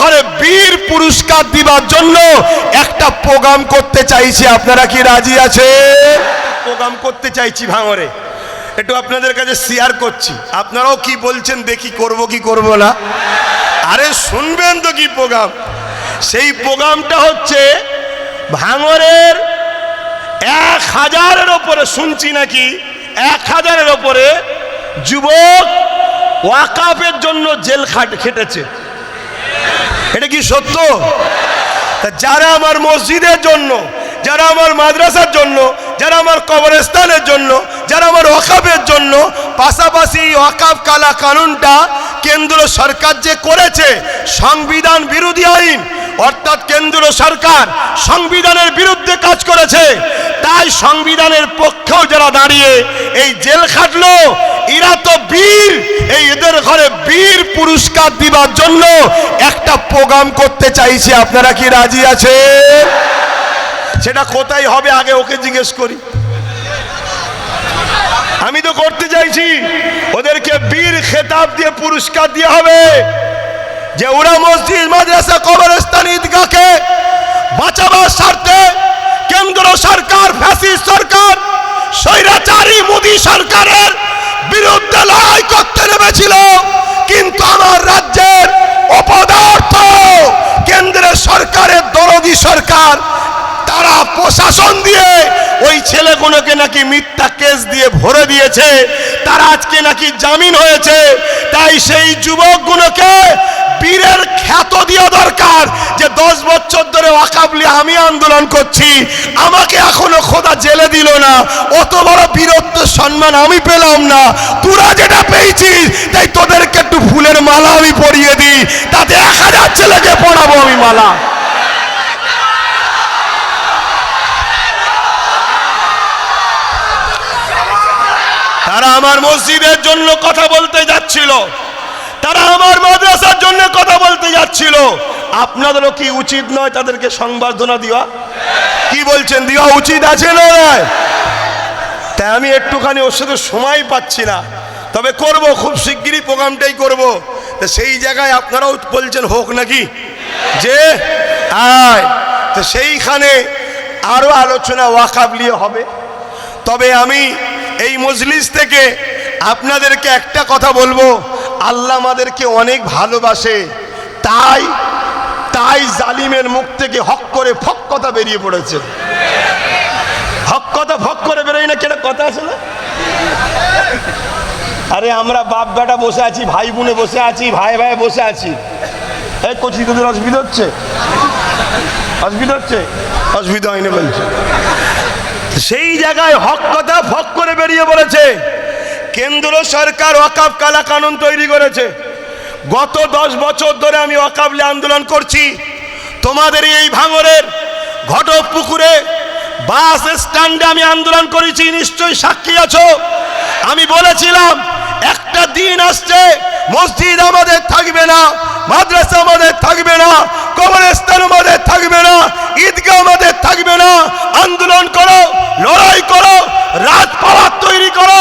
ঘরে বীর পুরস্কার দিবার জন্য একটা প্রোগ্রাম করতে চাইছি। আপনারা কি রাজি আছে প্রোগ্রাম করতে চাইছি ভাঙরে। একটু আপনাদের কাছে শেয়ার করছি। আপনারাও কি বলছেন দেখি করব কি করব না? আরে শুনবেন তো কি প্রোগ্রাম। সেই প্রোগ্রামটা হচ্ছে ভাঙরের এক হাজারের ওপরে শুনছি নাকি? এক হাজারের ওপরে যুবক ওয়াকাফের জন্য জেল খাট খেটেছে। এটা কি সত্য? যারা আমার মসজিদের জন্য, যারা আমার মাদ্রাসার জন্য, যারা আমার কবরস্থানের জন্য, যারা আমার ওয়াকাফের জন্য, পাশাপাশি ওয়াকাফ কালা কানুনটা কেন্দ্র সরকার যে করেছে, সংবিধান বিরোধী আইন, অর্থাৎ কেন্দ্র সরকার সংবিধানের বিরুদ্ধে কাজ করেছে, তাই সংবিধানের পক্ষেও যারা দাঁড়িয়ে এই জেল খাটলো এরা তো বীর। এই এদের ঘরে বীর পুরস্কার দিবার জন্য একটা প্রোগ্রাম করতে চাইছে। আপনারা কি রাজি আছে সেটা কোথায় হবে আগে ওকে জিজ্ঞেস করি। আমি তো করতে চাইছি। ওদেরকে বীর খেতাব দিয়ে পুরস্কার দিয়ে হবে। যে ওরা মসজিদ, মাদ্রাসা, কবরস্থান, ঈদগাহকে বাঁচাবার স্বার্থে কেন্দ্র সরকার, ফ্যাসিস্ট সরকার, স্বৈরাচারী মোদী সরকারের বিরুদ্ধে লড়াই করতে নেমেছিল। কিন্তু আমার রাজ্যের অপদার্থ কেন্দ্রের সরকারের দরদি সরকার, তারা প্রশাসন দিয়ে ওই ছেলেগুলোকে নাকি মিথ্যা কেস দিয়ে ভরে দিয়েছে। তারা আজকে নাকি জামিন হয়েছে। তাই সেই যুবকগুলোকে বীরের খ্যাত দেওয়া দরকার যে দশ বছর ধরে ওয়াকাবলি আমি আন্দোলন করছি, আমাকে এখনও খোদা জেলে দিল না, অত বড় বীরত্ব, সম্মান আমি পেলাম না। তোরা যেটা পেয়েছিস, তাই তোদেরকে একটু ফুলের মালা আমি পরিয়ে দিই, তাতে এক হাজার ছেলেকে পড়াবো আমি মালা। তারা আমার মসজিদের জন্য কথা বলতে যাচ্ছিল। তারা আমার মাদ্রাসার জন্য কথা বলতে যাচ্ছিল, আপনাদেরও কি উচিত নয় তাদেরকে সংবর্ধনা দেওয়া? কি বলছেন, দেওয়া উচিত আছে নয়? তাই আমি একটুখানি ওর সাথে সময় পাচ্ছি না। তবে করব, খুব শিগগিরই প্রোগ্রামটাই করব। তা সেই জায়গায় আপনারাও বলছেন, হোক নাকি? যে, আয়। তো সেইখানে আরও আলোচনা ওয়াকাবলিয়ে হবে। তবে আমি এই মজলিস থেকে আপনাদেরকে একটা কথা বলব। আল্লাহ আমাদেরকে অনেক ভালোবাসে। তাই তাই জালিমের মুখ থেকে হক করে ফক কথা বেরিয়ে পড়েছে। হক কথা ফক করে বেরোয় না, কেন কথা আছে না? আরে আমরা বাপ বেটা বসে আছি, ভাই বোনে বসে আছি, ভাই ভাই বসে আছি। এই কচি তোদের অসুবিধা হচ্ছে? অসুবিধা হচ্ছে? অসুবিধা হয়নি বলছে। সেই জায়গায় হক কথা ফক করে বেরিয়ে পড়েছে। কেন্দ্র সরকার ওয়াকাব কালা কানুন তৈরি করেছে। গত দশ বছর ধরে আমি ওয়াকাবলি আন্দোলন করছি। তোমাদের এই ভাঙরের ঘটক পুকুরে বাস স্ট্যান্ডে আমি আন্দোলন করেছি, নিশ্চয়ই সাক্ষী আছো? আমি বলেছিলাম, একটা দিন আসছে, মসজিদ আমাদের থাকবে না, মাদ্রাসা আমাদের থাকবে না কবরস্থান আমাদের থাকবে না, ঈদগাহ আমাদের থাকবে না। আন্দোলন করো, লড়াই করো রাত পাওয়ার তৈরি করো।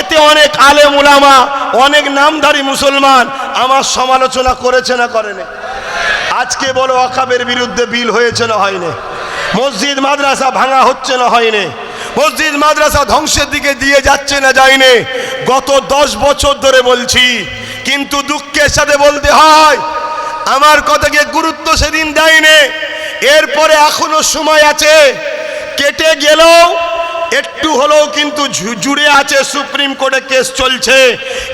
এতে অনেক আলেম উলামা, অনেক নামধারী মুসলমান আমার সমালোচনা করেছে না করেনি। আজকে বলো অকাবের বিরুদ্ধে বিল হয়েছে না হয়নি? মসজিদ, মাদ্রাসা ভাঙা হচ্ছে না হয়নি? মসজিদ, মাদ্রাসা ধ্বংসের দিকে দিয়ে যাচ্ছে না যায়নি? গত দশ বছর ধরে বলছি, কিন্তু দুঃখের সাথে বলতে হয় আমার কথাকে গুরুত্ব সেদিন দেয়নি। এরপরে এখনও সময় আছে। কেটে গেলেও একটু হলেও কিন্তু জুড়ে আছে সুপ্রিম কোর্টে কেস চলছে।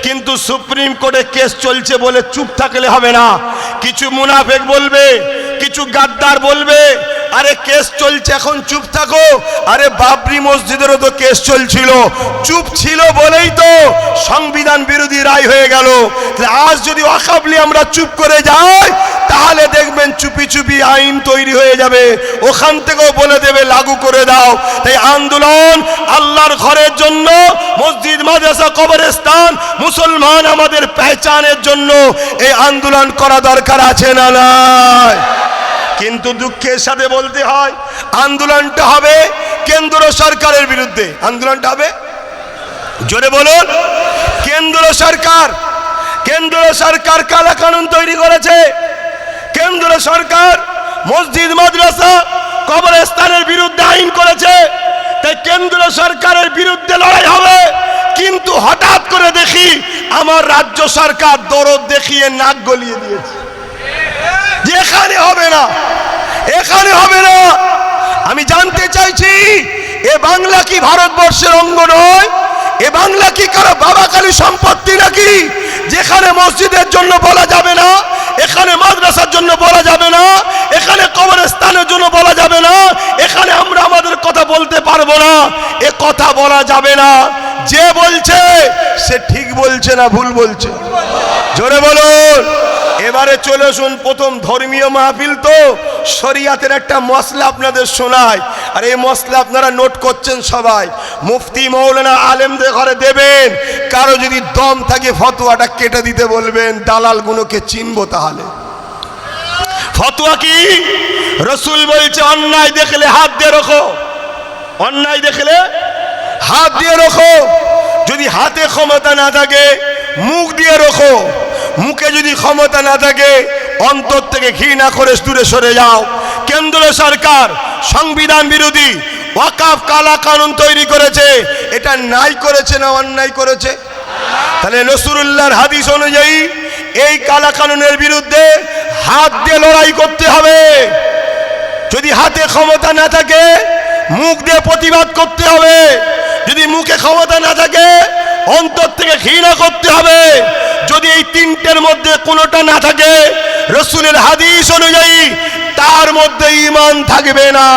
কিন্তু সুপ্রিম কোর্টে কেস চলছে বলে চুপ থাকলে হবে না। কিছু মুনাফেক বলবে, কিছু গাদ্দার বলবে আরে কেস চলছে, এখন চুপ থাকো। আরে বাবরি মসজিদেরও তো কেস চলছিল। চুপ ছিল বলেই তো সংবিধান বিরোধী রায় হয়ে গেল। আজ যদি অকাবলি আমরা চুপ করে যাই, তাহলে দেখবেন চুপি চুপি আইন তৈরি হয়ে যাবে। ওখান থেকেও বলে দেবে, লাগু করে দাও। তাই আন্দোলন আল্লাহর ঘরের জন্য, মসজিদ, মাদ্রাসা, কবরস্থান, মুসলমান আমাদের পেহচানের জন্য এই আন্দোলন করা দরকার আছে না নয় কিন্তু দুঃখের সাথে বলতে হয়, আন্দোলনটা হবে কেন্দ্র সরকারের বিরুদ্ধে। আন্দোলনটা হবে? জোরে বলুন। কেন্দ্র সরকার কেন্দ্র সরকার কালা কানুন তৈরি করেছে। কেন্দ্র সরকার মসজিদ, মাদ্রাসা কবরস্থানের বিরুদ্ধে আইন করেছে। তাই কেন্দ্র সরকারের বিরুদ্ধে লড়াই হবে। কিন্তু হঠাৎ করে দেখি, আমার রাজ্য সরকার দরদ দেখিয়ে নাক গলিয়ে দিয়েছে। এখানে হবে না। এখানে হবে না। আমি জানতে চাইছি, এ বাংলা কি ভারতবর্ষের অঙ্গ নয়? এ বাংলা কি কারও বাবা কালী সম্পত্তি নাকি? যেখানে মসজিদের জন্য বলা যাবে না, এখানে মাদ্রাসার জন্য বলা যাবে না, এখানে কবরস্থানের জন্য বলা যাবে না, এখানে আমরা আমাদের কথা বলতে পারব না। এ কথা বলা যাবে না। যে বলছে, সে ঠিক বলছে না ভুল বলছে। জোরে বলুন। এবারে চলে আসুন প্রথম ধর্মীয় মাহফিল তো। শরিয়াতের একটা মশলা আপনাদের শোনায় আর এই মশলা আপনারা নোট করছেন সবাই। মুফতি মৌলানা আলেমদের ঘরে দেবেন। কারও যদি দম থাকে ফতোয়াটা কেটে দিতে বলবেন। দালালগুলোকে চিনবো তাহলে। ফতোয়া কি? রসুল বলছে, অন্যায় দেখলে হাত দিয়ে রাখো। অন্যায় দেখলে হাত দিয়ে রাখো। যদি হাতে ক্ষমতা না থাকে, মুখ দিয়ে রাখো। মুখে যদি ক্ষমতা না থাকে, অন্তর থেকে ঘৃণা করে দূরে সরে যাও। কেন্দ্র সরকার সংবিধান বিরোধী ওয়াকাফ কালা কানুন তৈরি করেছে। এটা নাই করেছে না অন্যায় করেছে? তাহলে নসরুল্লাহর হাদিস অনুযায়ী এই কালা কানুনের বিরুদ্ধে হাত দিয়ে লড়াই করতে হবে। যদি হাতে ক্ষমতা না থাকে, মুখ দিয়ে প্রতিবাদ করতে হবে। যদি মুখে ক্ষমতা না থাকে, অন্তর থেকে ঘৃণা করতে হবে। যদি এই তিনটের মধ্যে কোনোটা না থাকে, রসুলের হাদিস অনুযায়ী তার মধ্যে ইমান থাকবে না।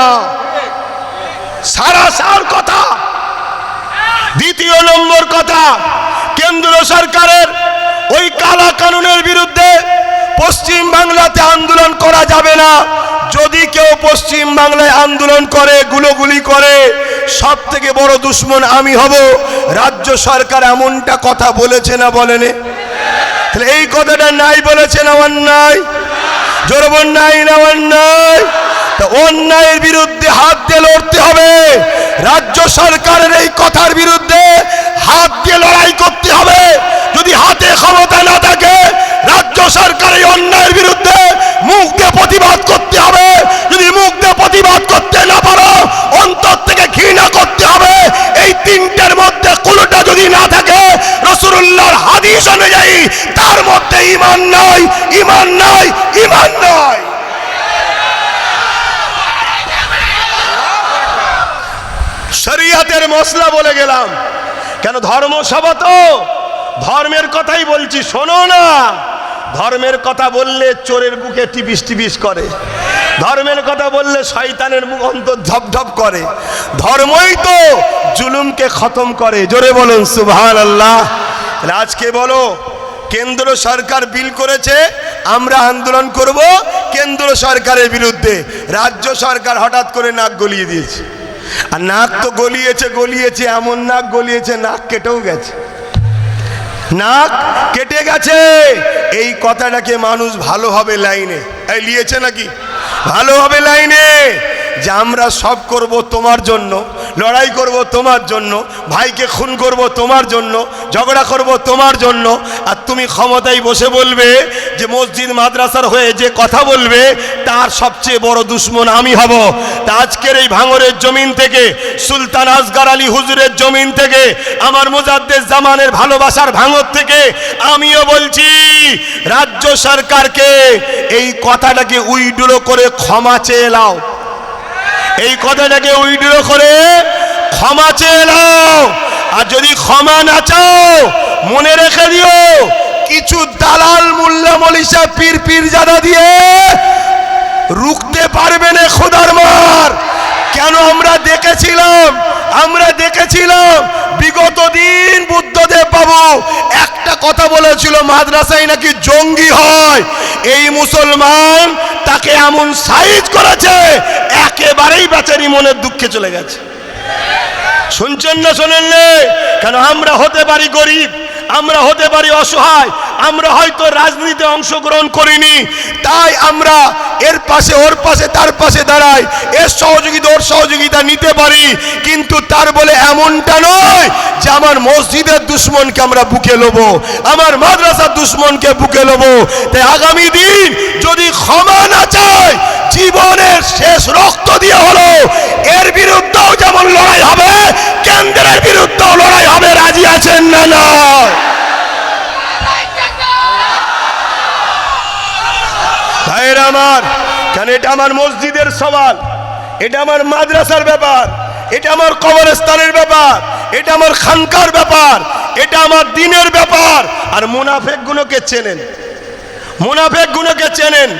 সারা সার কথা। দ্বিতীয় নম্বর কথা, কেন্দ্র সরকারের ওই কালা কানুনের বিরুদ্ধে পশ্চিম বাংলাতে আন্দোলন করা যাবে না। যদি কেউ পশ্চিম বাংলায় আন্দোলন করে, গুলোগুলি করে সব থেকে বড় দুশ্মন আমি হব। রাজ্য সরকার এমনটা কথা বলেছে না বলেনি? তাহলে এই কথাটা নাই বলেছেন অন্যায় জোরব নাই না অন্যায় তা অন্যায়ের বিরুদ্ধে হাত দিয়ে লড়তে হবে। রাজ্য সরকারের এই কথার বিরুদ্ধে হাত দিয়ে লড়াই করতে হবে। ইমান নয় ইমান নয় শরিয়াতের মশলা বলে গেলাম। কেন ধর্মসভা তো? ধর্মের কথাই বলছি, শোনো না। ধর্মের কথা বললে চোরের বুকে টিপিস টিপিস করে। ধর্মের কথা বললে শয়তানের মুখ অন্তর ধপধপ করে। ধর্মই তো জুলুমকে খতম করে। জোরে বলুন সুবহান আল্লাহ আজকে বলো, কেন্দ্র সরকার বিল করেছে? আমরা আন্দোলন করব কেন্দ্র সরকারের বিরুদ্ধে। রাজ্য সরকার হঠাৎ করে নাক গলিয়ে দিয়েছে। আর নাক তো গলিয়েছে গলিয়েছে, এমন নাক গলিয়েছে, নাক কেটেও গেছে। নাক কেটে গেছে। এই কথাটাকে মানুষ ভালো হবে লাইনে, এই লিয়েছে নাকি? ভালো হবে লাইনে যে আমরা সব করব তোমার জন্য। লড়াই করব তোমার জন্য, ভাইকে খুন করব তোমার জন্য, ঝগড়া করব তোমার জন্য, আর তুমি ক্ষমতায় বসে বলবে যে মসজিদ মাদ্রাসার হয়ে যে কথা বলবে, তার সবচেয়ে বড় দুশ্মন আমি হব। তা আজকের এই ভাঙরের জমিন থেকে, সুলতান আসগার আলী হুজুরের জমিন থেকে, আমার মুজাদ্দের জামানের ভালোবাসার ভাঙর থেকে আমিও বলছি, রাজ্য সরকারকে এই কথাটাকে উইডুলো করে ক্ষমা চেয়ে লাও এই কথাটাকে উইড্র করে ক্ষমা চেয়ে নাও। আর যদি ক্ষমা না চাও, মনে রেখে দিও, কিছু দালাল মোল্লা মলিশা পীর পীর জাদা দিয়ে রুখতে পারবে না খোদার মার। কেন আমরা দেখেছিলাম আমরা দেখেছিলাম, বিগত দিন বুদ্ধদেব বাবু একটা কথা বলেছিল, মাদ্রাসায় নাকি জঙ্গি হয়। এই মুসলমান তাকে এমন সাইজ করেছে, একেবারেই বেচারি মনের দুঃখে চলে গেছে শুনছেন না শোনেন? কেন আমরা হতে পারি গরিব, আমরা হতে পারি অসহায় আমরা হয়তো রাজনীতিতে অংশগ্রহণ করিনি, তাই আমরা এর পাশে, ওর পাশে, তার পাশে দাঁড়াই, এর সহযোগিতা, ওর সহযোগিতা নিতে পারি, কিন্তু তার বলে এমনটা নয় যে আমার মসজিদের দুশ্মনকে আমরা বুকে লোবো, আমার মাদ্রাসার দুশ্মনকে বুকে লোবো। তাই আগামী দিন যদি ক্ষমা না চায়, জীবনের শেষ রক্ত দিয়ে হলো, এর বিরুদ্ধেও যেমন লড়াই হবে, কেন্দ্রের বিরুদ্ধেও লড়াই হবে, রাজি আছেন না না ভাইয়ের আমার। কেন এটা আমার মসজিদের সওয়াল? এটা আমার মাদ্রাসার ব্যাপার। এটা আমার কবরস্থানের ব্যাপার। এটা আমার খানকার ব্যাপার। এটা আমার দিনের ব্যাপার। আর মুনাফেক গুলোকে চেনেন। মুনাফেক গুলোকে চেনেন।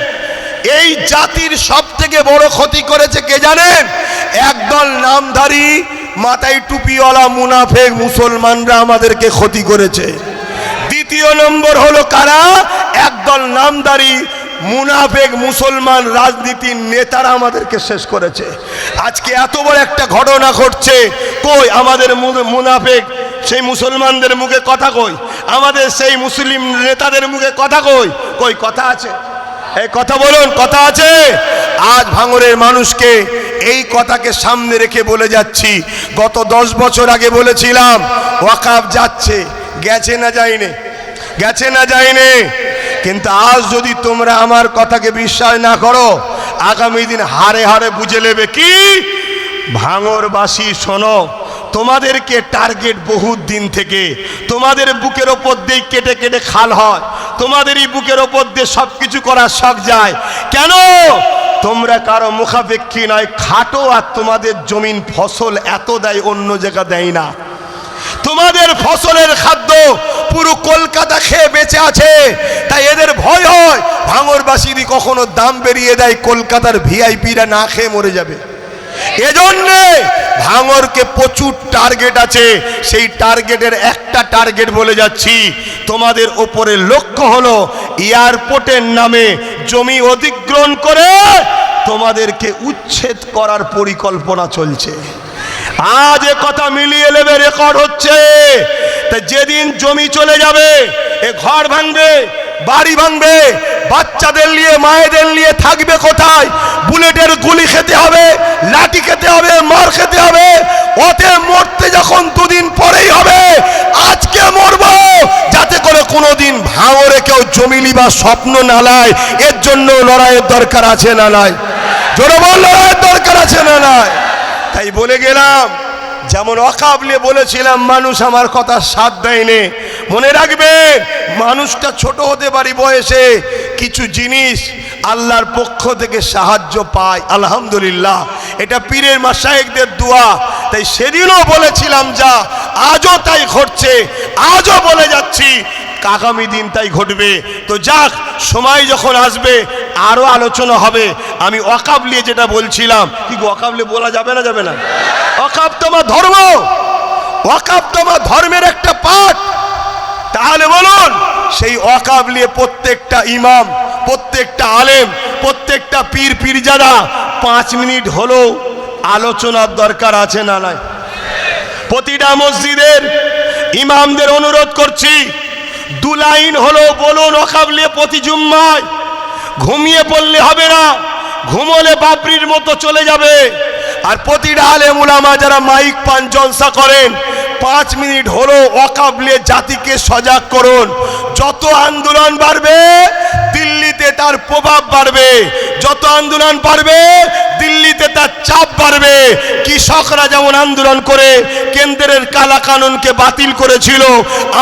এই জাতির সব থেকে বড় ক্ষতি করেছে কে জানেন? একদল নামধারী, মাথায় টুপিওয়ালা মুনাফেক মুসলমানরা আমাদেরকে ক্ষতি করেছে। দ্বিতীয় নম্বর হলো কারা? একদল নামদারি মুনাফেক মুসলমান রাজনীতির নেতারা আমাদেরকে শেষ করেছে। আজকে এত বড় একটা ঘটনা ঘটছে। কই আমাদের মুনাফেক, সেই মুসলমানদের মুখে কথা কই? আমাদের সেই মুসলিম নেতাদের মুখে কথা কই? কই, কথা আছে? এই কথা বলুন, কথা আছে? আজ ভাঙরের মানুষকে এই কথাকে সামনে রেখে বলে যাচ্ছি। গত দশ বছর আগে বলেছিলাম, ওয়াকাব যাচ্ছে, গেছে না যায়নি? গেছে না যায়নি? কিন্তু আজ যদি তোমরা আমার কথাকে বিশ্বাস না করো, আগামী দিন হারে হারে বুঝে নেবে কি? ভাঙরবাসী, শোনো, তোমাদেরকে টার্গেট বহুত দিন থেকে। তোমাদের বুকের ওপর দিয়ে কেটে কেটে খাল হয়। তোমাদেরই বুকের ওপর দিয়ে সব কিছু করার শখ যায়। কেন? তোমরা কারও মুখাপেক্ষী নয়, খাটো আর তোমাদের জমিন ফসল এত দেয়, অন্য জায়গা দেয় না। তোমাদের ফসলের খাদ্য পুরো কলকাতা খেয়ে বেঁচে আছে। তাই এদের ভয় হয়, ভাঙরবাসীরই কখনো দাম বেরিয়ে দেয়, কলকাতার ভিআইপিরা না খেয়ে মরে যাবে। এজন্যে ভাঙরকে প্রচুর টার্গেট আছে। সেই টার্গেটের একটা টার্গেট বলে যাচ্ছি, তোমাদের ওপরে লক্ষ্য হলো এয়ারপোর্টের নামে জমি অধিগ্রহণ করে তোমাদেরকে উচ্ছেদ করার পরিকল্পনা চলছে। আজ এ কথা মিলিয়ে নেবে রেকর্ড হচ্ছে। তা যেদিন জমি চলে যাবে, এ ঘর ভাঙবে, বাড়ি ভাঙবে, বাচ্চাদের নিয়ে, মায়েদের নিয়ে থাকবে কোথায়? বুলেটের গুলি খেতে হবে, লাঠি খেতে হবে, মার খেতে হবে ওতে মরতে যখন দুদিন পরেই হবে, আজকে মরবো, যাতে করে কোনোদিন ভাঙরে কেউ জমি নিবার স্বপ্ন না লায় এর জন্য লড়াইয়ের দরকার আছে না নাই? জোরে বল, লড়াইয়ের দরকার আছে না নাই? তাই বলে গেলাম, যেমন অকাবলে বলেছিলাম, মানুষ আমার কথা সাথ দেয়নি। মনে রাখবেন, মানুষটা ছোট হতে পারি বয়সে, কিছু জিনিস আল্লাহর পক্ষ থেকে সাহায্য পায়, আলহামদুলিল্লাহ। এটা পীরের মাসায়েকদের দোয়া। তাই সেদিনও বলেছিলাম যা, আজও তাই ঘটছে, আজও বলে যাচ্ছি আগামী দিন তাই ঘটবে। তো যাক, সময় যখন আসবে আরও আলোচনা হবে। আমি অকাবলিয়ে যেটা বলছিলাম, কি অকাবলি বলা যাবে না যাবে না? অকাব তোমার ধর্ম। অকাব তোমার ধর্মের একটা পাঠ। তাহলে বলুন, সেই অকাবলিয়ে প্রত্যেকটা ইমাম, প্রত্যেকটা আলেম, প্রত্যেকটা পীর, পীরজাদা পাঁচ মিনিট হলেও আলোচনার দরকার আছে না নাই? প্রতিটা মসজিদের ইমামদের অনুরোধ করছি দু লাইন হলো বলুন অকাবলে প্রতি জুম্মায়। ঘুমিয়ে পড়লে হবে না, ঘুমলে বাবরির মতো চলে যাবে। আর প্রতিটা আলে মুলামা যারা মাইক পান, জলসা করেন পাঁচ মিনিট হলো অকাবলে জাতিকে সজাগ করুন। যত আন্দোলন বাড়বে, দিল্লিতে তার প্রভাব বাড়বে। যত আন্দোলন বাড়বে, দিল্লিতে তার চাপ বাড়বে। কৃষকরা যেমন আন্দোলন করে, কেন্দ্রের কালা কানুনকে বাতিল করেছিল,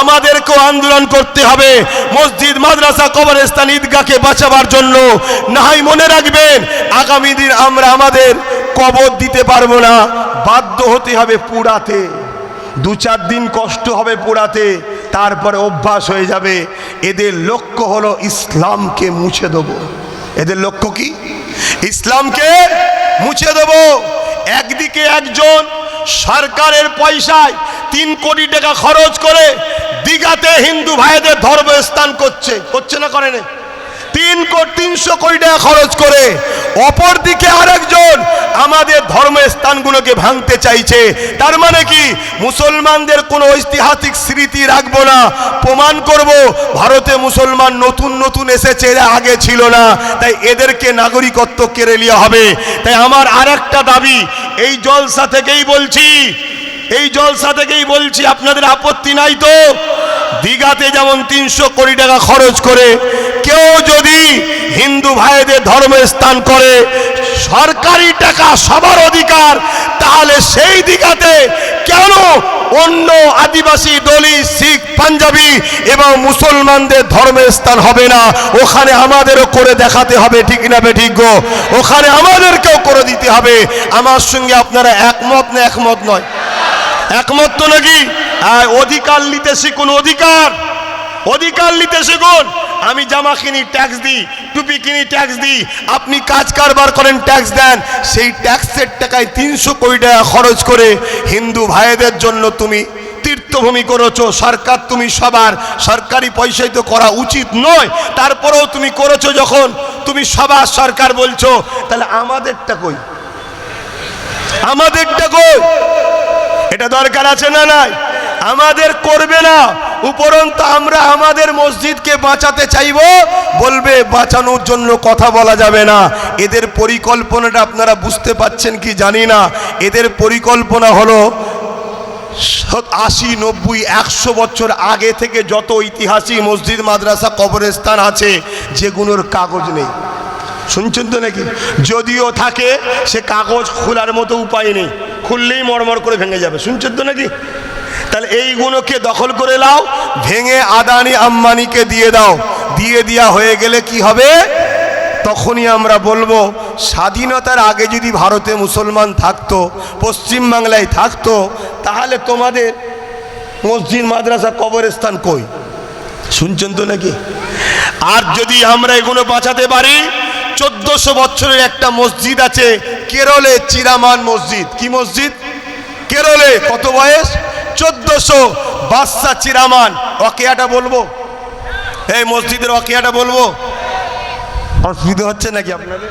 আমাদেরকেও আন্দোলন করতে হবে। মসজিদ, মাদ্রাসা, কবরস্থান, ঈদগাহকে বাঁচাবার জন্য। নাহাই মনে রাখবেন, আগামী দিন আমরা আমাদের কবর দিতে পারব না। বাধ্য হতে হবে পুরাতে। দু চার দিন কষ্ট হবে পোড়াতে, তারপরে অভ্যাস হয়ে যাবে। এদের লক্ষ্য হলো ইসলামকে মুছে দেবো। এদের লক্ষ্য কি? ইসলামকে মুছে দেব। একদিকে একজন সরকারের পয়সায় তিন কোটি টাকা খরচ করে দিঘাতে হিন্দু ভাইদের ধর্মস্থান করছে। করছে না করে না তিন কোটি তিনশো কোটি টাকা খরচ করে অপর দিকে আরেকজন আমাদের ধর্মের স্থানগুলোকে ভাঙতে চাইছে। তার মানে কি? মুসলমানদের কোনো ঐতিহাসিক স্মৃতি রাখব না, প্রমাণ করব, ভারতে মুসলমান নতুন নতুন এসেছে, এরা আগে ছিল না। তাই এদেরকে নাগরিকত্ব কেড়ে নেওয়া হবে। তাই আমার আর একটা দাবি, এই জলসা থেকেই বলছি, এই জলসা থেকেই বলছি, আপনাদের আপত্তি নাই তো। দীঘাতে যেমন তিনশো কোটি টাকা খরচ করে, কেউ যদি হিন্দু ভাইদের ধর্মের স্থান করে, সরকারি টাকা সবার অধিকার, তাহলে সেই দীঘাতে কেন অন্য আদিবাসী দলি শিখ, পাঞ্জাবি এবং মুসলমানদের ধর্মের স্থান হবে না? ওখানে আমাদেরও করে দেখাতে হবে, ঠিক না বে ঠিক গো? ওখানে আমাদেরকেও করে দিতে হবে। আমার সঙ্গে আপনারা একমত না একমত নয়? একমত তো নাকি? হ্যাঁ, অধিকার নিতে শিখুন অধিকার। অধিকার নিতে শিখুন। আমি জামা কিনি ট্যাক্স দিই টুপি কিনি ট্যাক্স দিই। আপনি কাজ কারবার করেন ট্যাক্স দেন। সেই ট্যাক্সের টাকায় তিনশো কোটি টাকা খরচ করে হিন্দু ভাইদের জন্য তুমি তীর্থভূমি করেছ। সরকার তুমি সবার। সরকারি পয়সায় তো করা উচিত নয়। তারপরেও তুমি করেছ যখন তুমি সবার সরকার বলছো। তাহলে আমাদেরটা কই? আমাদেরটা কই? এটা দরকার আছে না নাই? আমাদের করবে না। উপরন্ত আমরা আমাদের মসজিদকে বাঁচাতে চাইব। বলবে, বাঁচানোর জন্য কথা বলা যাবে না। এদের পরিকল্পনাটা আপনারা বুঝতে পাচ্ছেন কি জানি না। এদের পরিকল্পনা হলো আশি, নব্বই, একশো বছর আগে থেকে যত ঐতিহাসিক মসজিদ, মাদ্রাসা, কবরস্থান আছে, যেগুলোর কাগজ নেই। শুনছেন তো নাকি? যদিও থাকে, সে কাগজ খোলার মতো উপায় নেই। খুললেই মরমর করে ভেঙে যাবে। শুনছেন তো নাকি? তাহলে এইগুলোকে দখল করে নাও, ভেঙে আদানি আম্বানিকে দিয়ে দাও। দিয়ে দেওয়া হয়ে গেলে কি হবে? তখনই আমরা বলব, স্বাধীনতার আগে যদি ভারতে মুসলমান থাকতো পশ্চিমবাংলায় থাকতো, তাহলে তোমাদের মসজিদ, মাদ্রাসা, কবরস্থান কই? শুনছেন তো নাকি? আর যদি আমরা এগুলো বাঁচাতে পারি, চোদ্দশো বছরের একটা মসজিদ আছে, কেরলে চিরামান মসজিদ। কি মসজিদ? কেরলে কত বয়স? চোদ্দশো বাদশা চিরামান। অকেয়াটা বলব? এই মসজিদের অকেয়াটা বলব? অসুবিধা হচ্ছে নাকি আপনাদের?